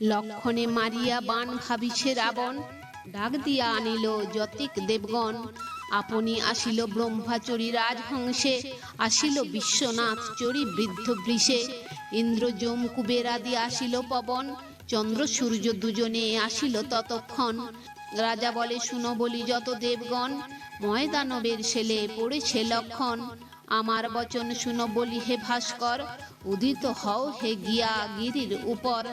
লক্ষণে মারিয়া বান ভাবিছে রাবণ। ডাক দিয়া আনিল যতিক দেবগণ। আপনি আসিল ব্রহ্মাচরী রাজহংসে। আসিল বিশ্বনাথ চরি বৃদ্ধ বৃষে। ইন্দ্র যম কুবের আদি আসিল পবন। চন্দ্র সূর্য দুজনে আসিল ততক্ষণ। রাজা বলে, শুনো বলি যত দেবগণ, ময়দানবের ছেলে পড়েছে লক্ষণ। আমার বচন শুনো বলি হে ভাস্কর, উদিত হও হে গিয়া গিরির উপর।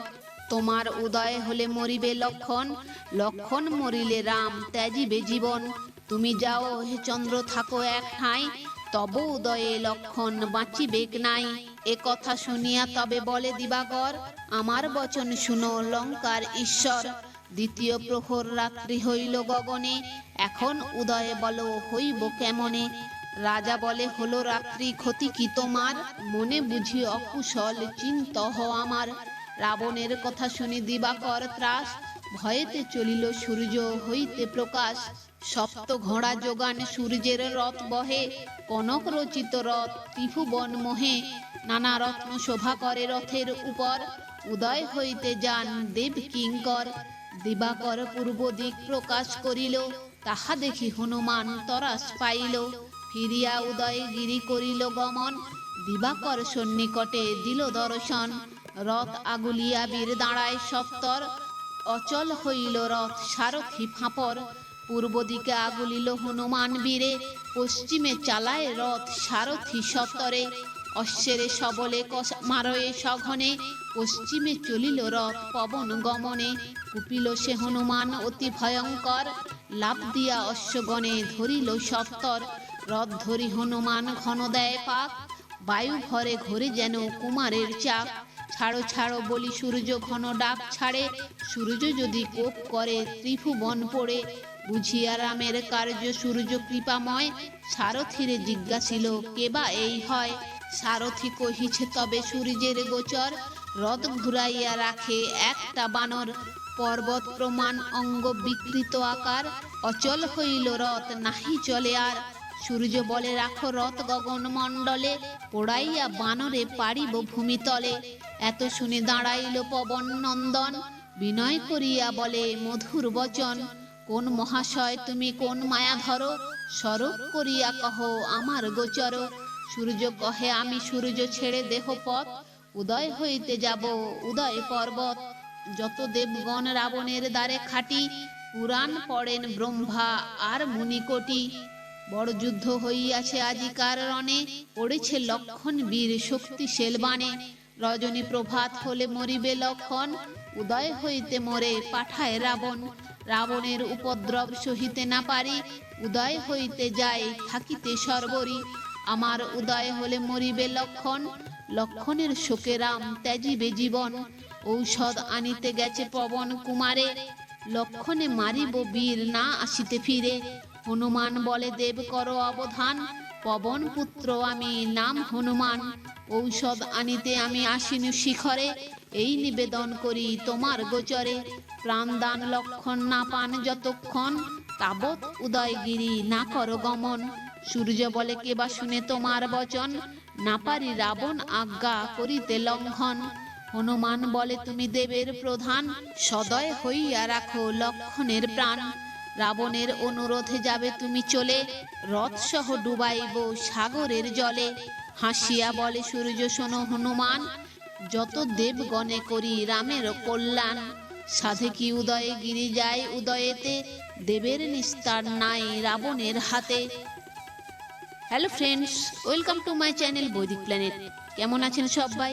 তোমার উদয় হলে মরিবে লক্ষণ লক্ষণ মরিলে রাম ত্যাজিবে জীবন। তুমি যাও হে চন্দ্র, থাকো এক ঠাঁই, তব উদয়ে লক্ষণ বাঁচিবেক নাই। এ কথা শুনিয়া তবে বলে দিবাকর, আমার বচন শুনো লঙ্কার ঈশ্বর। দ্বিতীয় প্রহর রাত্রি হইল গগনে, এখন উদয়ে বলো হইব কেমনে? রাজা বলে, হলো রাত্রি ক্ষতি কি তোমার? মনে বুঝি অকুশল চিন্ত হ আমার। রাবণের কথা শুনি দিবাকর ত্রাস। ভয়েতে চলিল সূর্য, হইতে প্রকাশ। সপ্ত ঘোড়া যোগান সূর্যের রথ বহে। কনক রচিত রথ ত্রিভুবন মোহে। নানা রত্ন শোভা করে রথের উপর। উদয় হইতে যান দেব কিঙ্কর। দিবাকর পূর্ব দিক প্রকাশ করিল। তাহা দেখি হনুমান তরাস পাইল। ফিরিয়া উদয় গিরি করিল গমন। দিবাকর সন্নিকটে দিল দর্শন। রথ আগুলিয়া বীর দাঁড়ায় সপ্তর। অচল হইল রথ সারথি ফাঁপর। পূর্ব দিকে আগুলিল হনুমান বীরে, পশ্চিমে চালায় রথ সারথি সত্তরে। অশ্বেরে সবলে মারয়ে সঘনে, পশ্চিমে চলিল রথ পবন গমনে। কুপিল সে হনুমান অতি ভয়ঙ্কর, লাভ দিয়া অশ্বগণে ধরিল সত্তর। রথ ধরি হনুমান ঘন দেয় পাক, বায়ু ভরে ঘরে যেন কুমারের চাপ ছাড়ো ছাড়ো বলি সূর্য ঘন ডাক ছাড়ে। সূর্য যদি কোপ করে ত্রিভুবন পড়ে, বুঝিয়া রামের কার্য সূর্য কৃপাময়। সারথিরে জিজ্ঞাসিল কেবা এই হয়? সারথি কহিছে, তবে সূর্যের গোচর রথ ঘুরাইয়া রাখে একটা বানর। পর্বত প্রমাণ অঙ্গ বিকৃত আকার, অচল হইল রথ, নাহি চলে আর। সূর্য বলে রাখো রথ গগন মণ্ডলে, পোড়াইয়া বানরে পারিব ভূমিতলে। এত শুনে দাঁড়াইল পবন নন্দন, বিনয় করিয়া বলে, মধুর বচন, কোন মহাশয় তুমি কোন মায়া ধরো? স্বরূপ করিয়া কহ, আমার গোচর। সূর্য কহে, আমি সূর্য ছেড়ে দেহ পথ উদয় হইতে যাব, উদয় পর্বত। যত দেবগণ রাবণের দ্বারে খাটি, পুরাণ পড়েন ব্রহ্মা আর মুনিকোটি। বড় যুদ্ধ হইয়াছে আজিকার রণে পড়েছে লক্ষণ বীর শক্তি বাণে রজনী প্রভাত হলে মরিবে লক্ষণ, উদয় হইতে মরে পাঠায় রাবণ। রাবণের উপদ্রব সহিতে না পারি, উদয় হইতে যায় থাকিতে সর্বরি। আমার উদয় হলে মরিবে লক্ষণ, লক্ষণের শোকে রাম ত্যাজিবে জীবন। ঔষধ আনিতে গেছে পবন কুমারে, লক্ষণে মারিব বীর না আসিতে ফিরে। হনুমান বলে, দেব কর অবধান, পবন পুত্র আমি, নাম হনুমান। ঔষধ আনিতে আমি আসিনু শিখরে, এই নিবেদন করি তোমার গোচরে। প্রাণদান লক্ষণ না পান যতক্ষণ, তাবৎ উদয়গিরি না কর গমন। সূর্য বলে, কেবা শুনে তোমার বচন, না পারি রাবণ আজ্ঞা করিতে লঙ্ঘন। হনুমান বলে, তুমি দেবের প্রধান, সদয় হইয়া রাখো লক্ষণের প্রাণ। রাবণের অনুরোধে যাবে তুমি চলে। রথ সহ ডুবাইব সাগরের জলে। হাসিয়া বলে, সূর্য শোনো হনুমান, যত দেবগণে করি রামের কল্যাণ। সাধে কি উদয়ে গিরি যায় উদয়েতে, দেবের নিস্তার নাই রাবণের হাতে। Hello friends, welcome to my channel Vaidik planet. কেমন আছেন সবাই?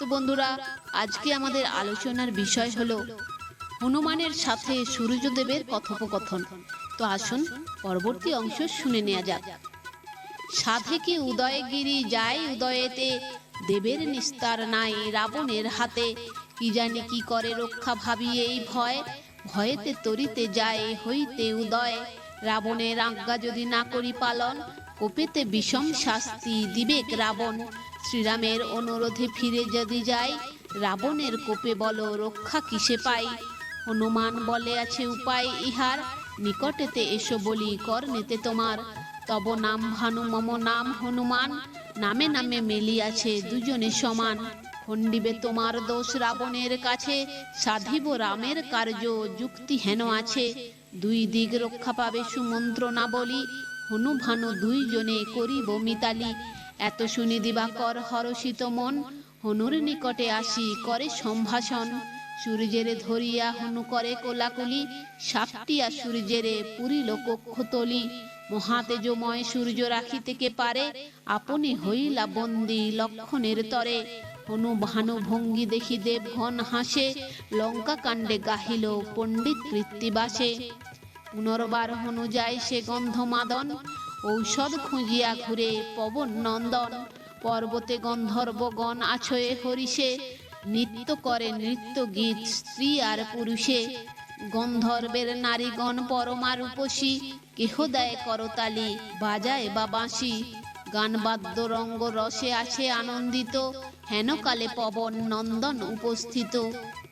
তো বন্ধুরা, আজকে আমাদের আলোচনার বিষয় হলো হনুমানের সাথে সূর্যদেবের কথোপকথন। তো আসুন, পরবর্তী অংশ শুনে নেওয়া যাক। সাধে কি উদয়গিরি যায় উদয়েতে, দেবের নিস্তার নাই রাবণের হাতে। কি জানি কি করে রক্ষা ভাবি এই ভয়, ভয়েতে তরিতে যায় হইতে উদয়। রাবণের আজ্ঞা যদি না করি পালন, কোপেতে বিষম শাস্তি দিবেক রাবণ। শ্রীরামের অনুরোধে ফিরে যদি যায় রাবণের কোপে বলো রক্ষা কিসে পাই? হনুমান বলে আছে উপায় ইহার, নিকটেতে এসো বলি কর নেতে তোমার। তব নাম ভানু মম নাম হনুমান, নামে নামে মেলিয়াছে দুজনে সমান। খণ্ডিবে তোমার দোষ রাবণের কাছে, সাধিব রামের কার্য যুক্তি হেন আছে। দুই দিক রক্ষা পাবে সুমন্ত্র না বলি হনু ভানু দুইজনে করিব মিতালি। এত শুনি দিবাকর হরষিত মন, হনুর নিকটে আসি করে সম্ভাষণ। সূর্যেরে ধরিয়া হনু করে কোলাকুলি, সাপটিয়া সূর্যেরে পুরিল কক্ষতলি মহাতেজময় সূর্য রাখিতে কে পারে, আপনি হইলা বন্দি লক্ষণের তরে। হনু ভানু ভঙ্গি দেখি দেবঘন হাসে, লঙ্কা কাণ্ডে গাহিল পণ্ডিত কৃত্তিবাসে। পুনর্বার হনু যায় সে গন্ধমাদন ঔষধ খুঁজিয়া ঘুরে পবন নন্দন, পর্বতে গন্ধর্বগণ আছয়ে হরিষে, নৃত্য করে নৃত্য গীত স্ত্রী আর পুরুষে। গন্ধর্বের নারীগণ পরমা রূপসী, কেহ দেয় করতালি, বাজায় বা বাঁশি। গান বাদ্য রঙ্গ রসে আছে আনন্দিত, হেন কালে পবন নন্দন উপস্থিত।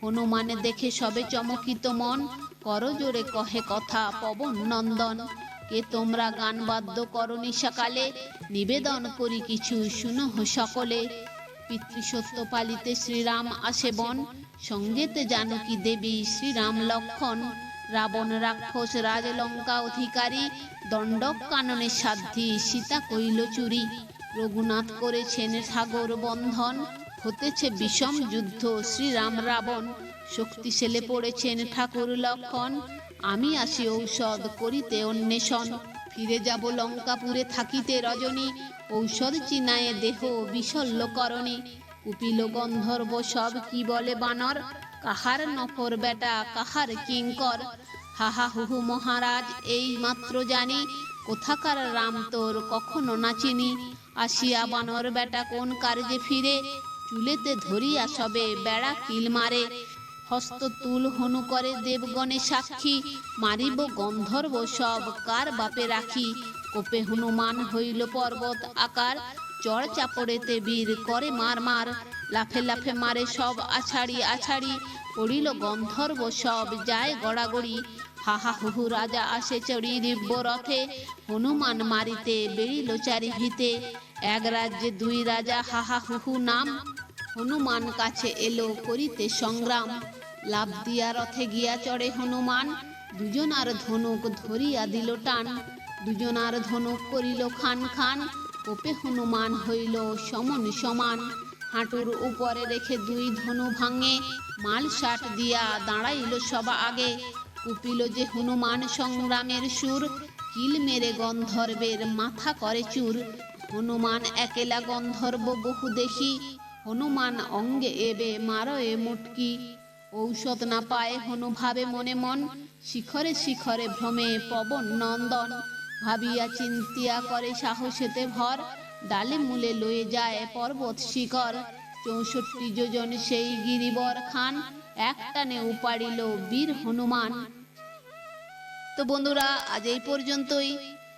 হনুমানে দেখে সবে চমকিত মন করজোরে কহে কথা পবন নন্দন। কে তোমরা গান বাদ্য করনি সকালে নিবেদন করি কিছু শুনহ সকলে। পিতৃসত্য পালিতে শ্রীরাম আসে বন, সঙ্গেতে জানকী দেবী শ্রীরাম লক্ষণ। রাবণ রাক্ষস, রাজলঙ্কা অধিকারী দণ্ডক কাননে সাধ্যি সীতা কইল চুরি। রঘুনাথ করেছেন সাগর বন্ধন, হতেছে বিষম যুদ্ধ শ্রীরাম রাবণ। শক্তিশালে পড়েছেন ঠাকুর লক্ষণ। আমি আসি ঔষধ করিতে অন্বেষণ। ফিরে যাব লঙ্কাপুরে থাকিতে রজনী। ঔষধ চিনায়ে দেহ বিশল্য করণী। কুপিল গন্ধর্ব সব কি বলে বানর? কাহার নফর বেটা, কাহার কিঙ্কর? হাহা হুহু মহারাজ, এই মাত্র জানি। কোথাকার রাম তোর কখনো নাচিনি আসিয়া বানর বেটা কোন কার্যে ফিরে? চুলেতে ধরিয়া সবে বেড়া কিল মারে। হস্ত তুল হনু করে দেবগণে সাক্ষী, মারিব গন্ধর্ব সব কার বাপে রাখি। কোপে হনুমান হইল পর্বত আকার চড় চাপড়েতে বীর করে মার মার। লাফে লাফে মারে সব আছাড়ি আছাড়ি, পড়িল গন্ধর্ব সব যায় গড়াগড়ি। হাহা হুহু রাজা আসে চড়ি দিব্য রথে, হনুমান মারিতে বেরিল চারি ভিতে এক রাজ্যে দুই রাজা হাহা হুহু নাম, হনুমান কাছে এলো করিতে সংগ্রাম। লাভ দিয়া রথে গিয়া চড়ে হনুমান। দুজনার ধনুক ধরিয়া দিল টান। দুজনার ধনুক করিল খান খান। কোপে হনুমান হইল সমন সমান। হাঁটুর উপরে রেখে দুই ধনু ভাঙে। মাল শাট দিয়া দাঁড়াইল সবা আগে। কুপিল যে হনুমান সংগ্রামের সুর। কিল মেরে গন্ধর্বের মাথা করে চুর। হনুমান একেলা গন্ধর্ব বহু দেখি। হনুমান অঙ্গে এবে মারয়ে মুটকি। ঔষধ না পায় হনু ভাবে মনে মন, শিখরে শিখরে ভ্রমে পবন নন্দন। ভাবিয়া চিন্তিয়া করে সাহসেতে ভর, ডালে মূলে লয়ে যায় পর্বত শিখর। চৌষট্টি যোজন সেই গিরিবর খান, একটানে উপাড়িল বীর হনুমান। তো বন্ধুরা, আজ এই পর্যন্তই।